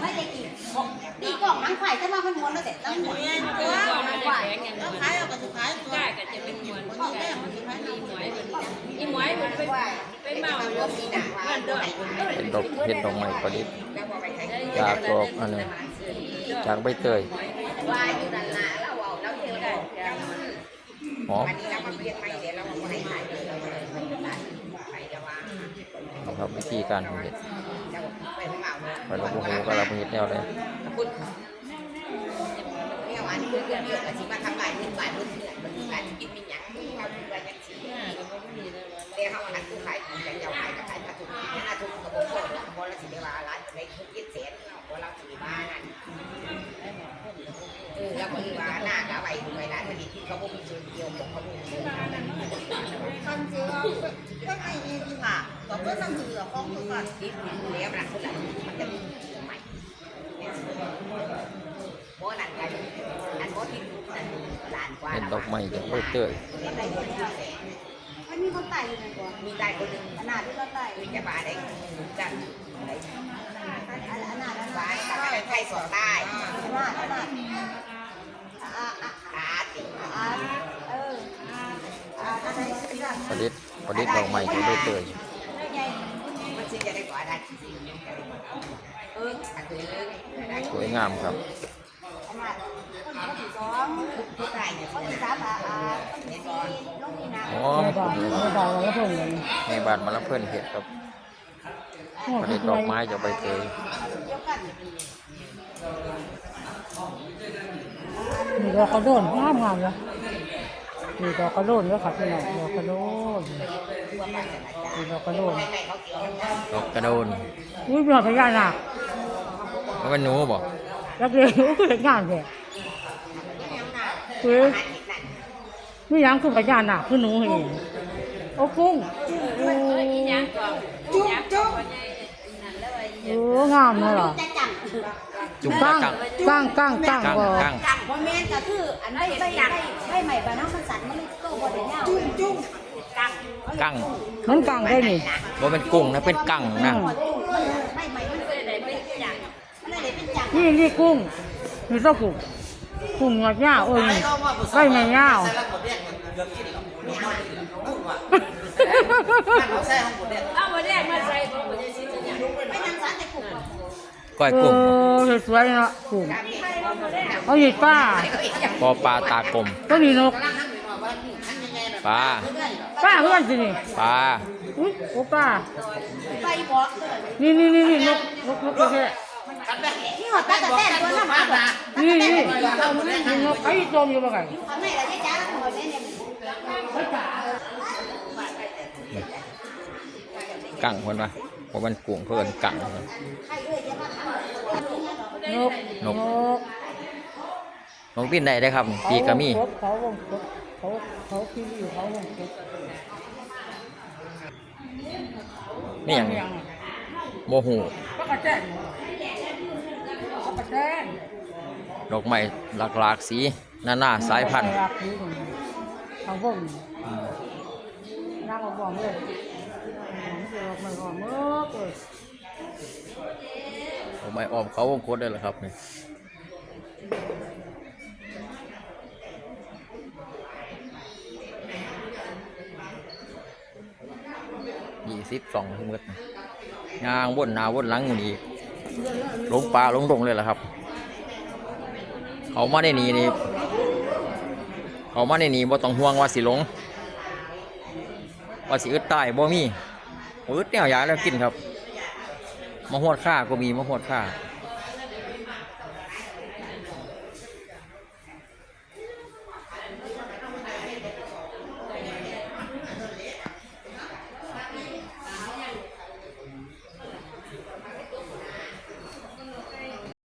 ไม่ได้กินดีกล่องนังไข่ถ้ามามันม้วนแล้วแต่ตั้งหมดเรียนตัตัววนังไข่แล้วขายเอาก็สิขายตัวได้ก็จะเป็นมวลพ่อแม่มันสิขายอีหมวยอีหมวยมันเป็นเป็นเมาเงินด้วยเป็นดอกเห็ดดอกไม้ประดิษฐ์จากดอกอันนี้จากใบเตยว่าอยู่นั่นละเราเอาเราเที่ยวได้หอมอันนี้เรามาเรียนใหม่เดี๋ยวเราไม่ได้ขายเลยเราไปเดี๋ยวว่านะครับวิธีการเห็ดเดี๋ยวไปข องเราเลยไปเราโมโหก็เราบ่เห็ดแนวเลยคุณเนี่ยวันนี้เพื่อนเพื่อนก็สิมาทำลายเพื่อนบ้านเพื่อนเพื่อนมันการกินมีหยังมีความดูแลยังสิเดี๋ยวเขาอันกูขายกินแต่เจ้าขายก็ขายถ้าถูกถ้าถูกก็บ่อแล้วบ่ละสิได้ว่าร้านได้ทุกคิดเสียบ่เราสิบ้านนั่นเออแล้วก็ว่าหน้าก็ไว้ดูไว้ร้านมันที่เขาบ่มีส่วนเกี่ยวของเขาบ่มีส่วนคันสิเอาก็ให้อีค่ะก็เพิ่นนั่งถือของทุกกันคิดแล้วนะคือมันจะมีใหม่บ่นั่นกันอันบ่ที่นั่นล้านกว่า เห็ ดอกไม้จากใบเตยมันมีคนไตายอยู่ในตัวมีตายคนหนึ่งขนาดที่เขาไตายมีจะบาได้จันขนาดนั้นาได้ก็ได้สอตายขนาดขนาดอาติอาเอออาอะไรสิล่ะประดิษฐ์ประดิษฐ์ดอกไม้จากใบเตยมันสิจะได้กว่าได้เออคือได้สวยงามครับ คนที่สองผู้ตายเนี่ยคนที่สามอาอาคนที่สี่ลงนี่นะหอมไม่บอกไม่บอกแล้วเพิ่งเลยในบ้านมาละเพิ่นเห็ดครับประดิษฐ์ดอกไม้จากใบเตยมีดอกกระโดนงามงามเลยมีดอกกระโดนด้วยค่ะพี่น้องดอกกระโดนมีดอกกระโดนดอกกระโดนอุ้ยมีหอดพญานาคแล้วมันหนูบ่แล้วเดี๋ยวเห็นงามเลย คือไม่ยังคือพญานาคคือหนูเห็นโอ้กุ้งโอ้ยังก่อนยังก่อนนั่นแล้วไอ้โอ้งามเลยเหรอจะจังจุ่มกั้งกังกั้งกั้งกั้งกังบ่กังจังบ่แม่นก็คืออันนี้ใบใบใบใหม่บ้านเฮามันสั่นมันเลยโตบ่ได้ยาวจุ้งจุ้งกังกังมันกั้งได้นี่ว่าเป็นกุ้งนะเป็นกังนะใบใหม่มันเลยได้เป็นจังมันเลยได้เป็นจังนี่นี่กุ้งนี่เจ้ากุ้ง กุ้งหยอดยาวเอ้ยไก่ไม่ยาว เอามาแรกมาใส่บ่บ่ได้สิจะยังไม่นางสารแต่กุกก้อยโอ้กุ้งสวยๆเนาะกุ้งเขาหยิบป้าปอปลาตากลมตัวนี้นกปลาป้าเพื่อนสินี่ปลาอุ้ยโอ้ป้าไปบ่นี่นี่นี่นี่นกนกนกแค่ นี่หอดตาตะแต้นตัวน้ำหาบ่นี่นี่นี่นกไอ้จมอยู่บ่ไงข้างในล่ะจ้าหอยแม่เนี่ยกังคนวะเพราะมันกุ้งเพิ่นกังนกนกนกบินได้ได้ครับปีกกะมีเขาวงกบเขาเขาขี้อยู่เขาวงกบนี่ย่างโมหู แจนก็กระแจนดอกไม้หลากหลากสีนานาสายพันธุ์เขาวงนั่งเอาบ่อมเลยมันจะออกมาบ่อมเมื่อเลยดอกไม้ออมเขาวงกดได้เหรอครับนี่ยี่สิบสองทั้งหมดยางวนหนาวนหลังอยู่นี่ ลงปลาลงดงเลยเหรอครับ เขามาได้หนีนี่เขามาได้หนี้บ่ต้องห่วงว่าสิหลง ว่าสิอึดตายบ่มีบ่อึดแนวยาแล้วกินครับมาหวดข้าก็มีมาหวดข้า